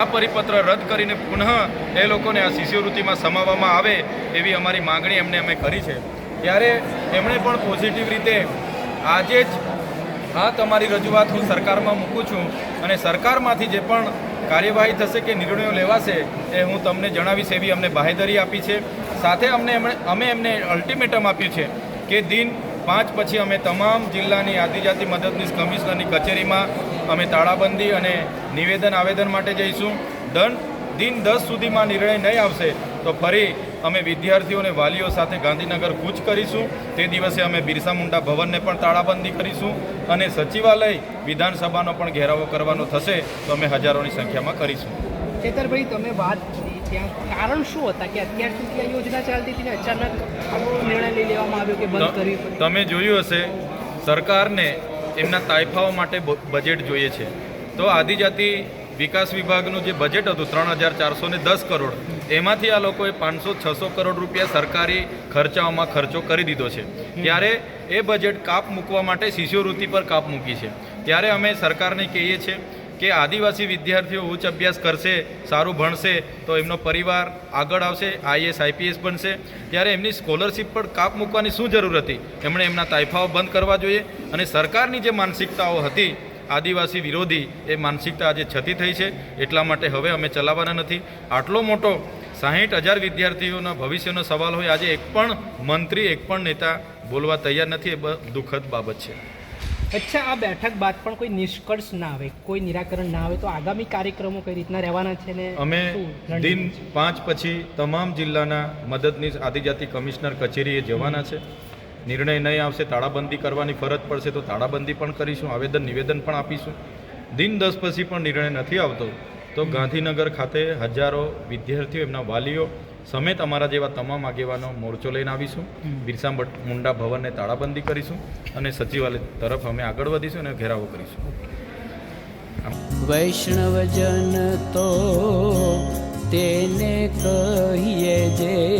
આ પરિપત્ર રદ કરીને પુનઃ એ લોકોને આ શિષ્યવૃત્તિમાં સમાવવામાં આવે એવી અમારી માગણી એમને અમે કરી છે. ત્યારે એમણે પણ પોઝિટિવ રીતે આજે જ આ તમારી રજૂઆત હું સરકારમાં મૂકું છું અને સરકારમાંથી જે પણ કાર્યવાહી થશે કે નિર્ણયો લેવાશે એ હું તમને જણાવીશ એવી અમને બાહેધરી આપી છે. સાથે અમને એમણે, અમે એમને અલ્ટિમેટમ આપ્યું છે કે દિન પાંચ પછી અમે તમામ જિલ્લાની આદિજાતિ મદદનીશ કમિશનરની કચેરીમાં અમે તાળાબંધી અને નિવેદન આવેદન માટે જઈશું. દન દિન દસ સુધીમાં નિર્ણય નહીં આવશે તો ફરી અમે વિદ્યાર્થીઓ અને વાલીઓ સાથે ગાંધીનગર કૂચ કરીશું. તે દિવસે અમે બિરસા મુંડા ભવનને પણ તાળાબંધી કરીશું અને સચિવાલય વિધાનસભાનો પણ ઘેરાવો કરવાનો થશે તો અમે હજારોની સંખ્યામાં કરીશું. ચેતરભાઈ તમે વાત કરી ત્યાં કારણ શું હતા? કે અત્યાર સુધી આ યોજના ચાલતી હતી અચાનક નિર્ણય લઈ લેવામાં આવ્યો કે બંધ કરવી તમે જોયું હશે સરકારને એમના તાઇફાઓ માટે બજેટ જોઈએ છે. તો આદિજાતિ વિકાસ વિભાગનું જે બજેટ હતું ત્રણ હજાર ચારસો ને દસ કરોડ એમાંથી આ લોકોએ પાંચસો છસો કરોડ રૂપિયા સરકારી ખર્ચાઓમાં ખર્ચો કરી દીધો છે. ત્યારે એ બજેટ કાપ મૂકવા માટે શિષ્યવૃત્તિ પર કાપ મૂકી છે. ત્યારે અમે સરકારને કહીએ છીએ કે આદિવાસી વિદ્યાર્થીઓ ઉચ્ચ અભ્યાસ કરશે સારું ભણશે તો એમનો પરિવાર આગળ આવશે આઈએસ આઈપીએસ બનશે. ત્યારે એમની સ્કોલરશિપ પર કાપ મૂકવાની શું જરૂર હતી? એમણે એમના તાઇફાઓ બંધ કરવા જોઈએ અને સરકારની જે માનસિકતાઓ હતી આદિવાસી વિરોધી એ માનસિકતા આજે છતી થઈ છે એટલા માટે હવે અમે ચલાવવાના નથી. આટલો મોટો સાહીઠ હજાર વિદ્યાર્થીઓના ભવિષ્યનો સવાલ હોય આજે એક પણ મંત્રી એક પણ નેતા બોલવા તૈયાર નથી એ દુઃખદ બાબત છે. અચ્છા આ બેઠક બાદ પણ કોઈ નિષ્કર્ષ ના આવે કોઈ નિરાકરણ ના આવે તો આગામી કાર્યક્રમો કઈ રીતના રહેવાના છે ને અમે દિન પાંચ પછી તમામ જિલ્લાના મદદનીશ આદિજાતિ કમિશનર કચેરીએ જવાના છે. નિર્ણય નહીં આવશે તાળાબંધી કરવાની ફરજ પડશે તો તાળાબંધી પણ કરીશું આવેદન નિવેદન પણ આપીશું. દિન દસ પછી પણ નિર્ણય નથી આવતો તો ગાંધીનગર ખાતે હજારો વિદ્યાર્થીઓ એમના વાલીઓ સમેત અમારા જેવા તમામ આગેવાનો મોરચો લઈને આવીશું. બિરસા ભટ- મુંડા ભવનને તાળાબંધી કરીશું અને સચિવાલય તરફ અમે આગળ વધીશું અને ઘેરાવો કરીશું. વૈષ્ણવજન તો તેને કહીએ જે